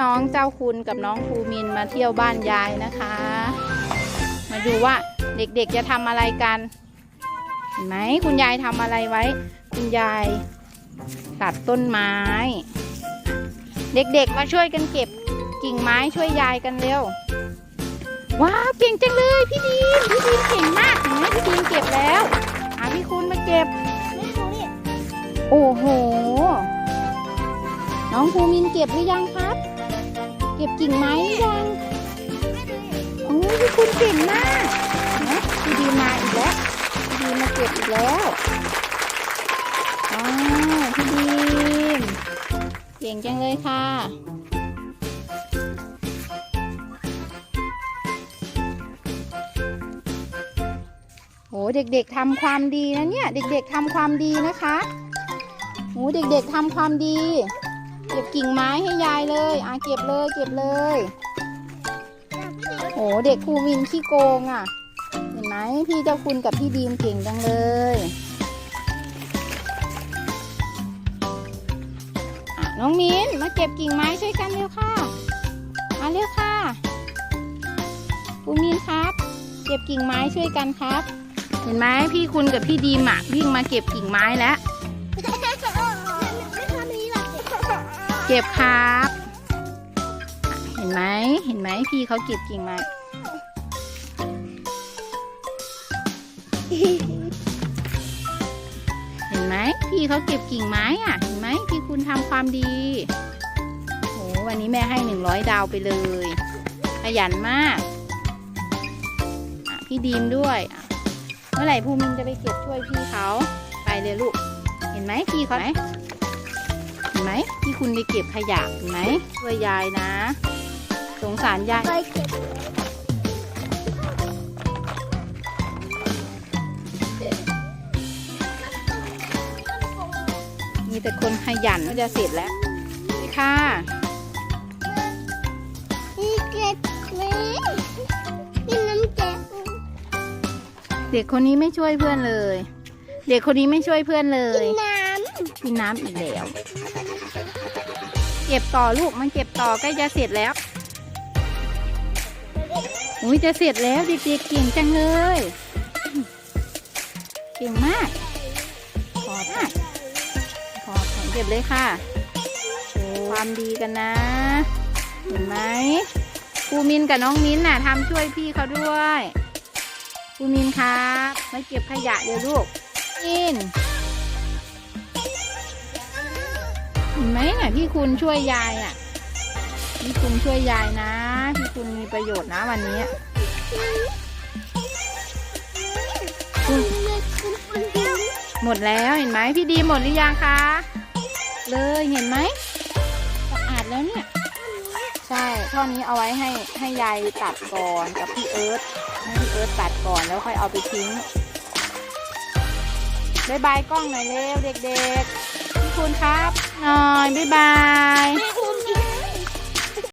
น้องเจ้าคุณกับน้องภูมินมาเที่ยวบ้านยายนะคะ มาดูว่าเด็กๆจะทำอะไรกันเห็นไหมคุณยายทำอะไรไว้ คุณยายตัดต้นไม้ เด็กๆมาช่วยกันเก็บกิ่งไม้ช่วยยายกันเร็วว้าวเก่งจังเลยพี่ดีมพี่ดีมเก่งมากเห็นไหมพี่ดีมเก็บแล้วอะพี่คุณมาเก็บโอ้โห น้องภูมินเก็บหรือยังครับ ก็บกิ่งไม้หรือยังโอ้ยพี่คุณเก่งมากนะพี่ดีมาอีกแล้วพี่ดีมาเก็บอีกแล้วอ๋อพี่ดีมเก่งจังเลยค่ะโหเด็กๆทำความดีนะเนี่ย เด็กๆทำความดีนะคะโหเด็กๆทำความดี เก็บกิ่งไม้ให้ยายเลยอะเก็บเลยเก็บเลย โหเด็กภูมินขี้โกงอะ เห็นไหมพี่เจ้าคุณกับพี่ดีมเก่งจังเลยน้องมิ้นมาเก็บกิ่งไม้ช่วยกันเร็วค่ะมาเร็วค่ะภูมินครับ เก็บกิ่งไม้ช่วยกันครับ เห็นไหมพี่คุณกับพี่ดีมอะวิ่งมาเก็บกิ่งไม้แล้ว ก็บครับ เห็นไหมเห็นไหมพี่เขาเก็บกิ่งไม้เห็นไหมพี่เขาเก็บกิ่งไม้อะ เห็นไหมพี่คุณทำความดีโหวันนี้แม่ให้หนึ่งร้อยดาวไปเลยขยันมากพี่ดีมด้วย เมื่อไหร่ภูมินจะไปเก็บช่วยพี่เขาไปเลยลูก เห็นไหมพี่เขาไหม เห็นไหมที่คุณไปเก็บขยะเห็นไหมช่วยยายนะ สงสารยาย ไปเก็บมีแต่คนขยันก็จะเสร็จแล้วนี่ค่ะ นี่เก็บเลยนี่น้ำแกงเด็กคนนี้ไม่ช่วยเพื่อนเลย เด็กคนนี้ไม่ช่วยเพื่อนเลยน้ กินน้ำอีกแล้ว เก็บต่อลูกมันเก็บต่อใกล้จะเสร็จแล้วอุ้ยจะเสร็จแล้วเด็กๆเก่งจังเลย เก่งมากขอมากขอของเก็บเลยค่ะโชว์ความดีกันนะ เห็นไหมครูมินกับน้องมินน่ะทำช่วยพี่เขาด้วยครูมินครับมาเก็บขยะเดี๋ยวลูกมิน เห็นไหมน่ะพี่คุณช่วยยายอะ พี่คุณช่วยยายนะ พี่คุณมีประโยชน์นะวันนี้หมดแล้วเห็นไหมพี่ดีหมดหรือยังคะ เลยเห็นไหมสะอาดแล้วเนี่ย ใช่ท่อนี้เอาไว้ให้ให้ยายตัดก่อนกับพี่เอิร์ธให้พี่เอิร์ธตัดก่อนแล้วค่อยเอาไปทิ้งบายบายกล้องหน่อยเร็วเด็กๆพี่คุณครับ หน่อย บ๊ายบาย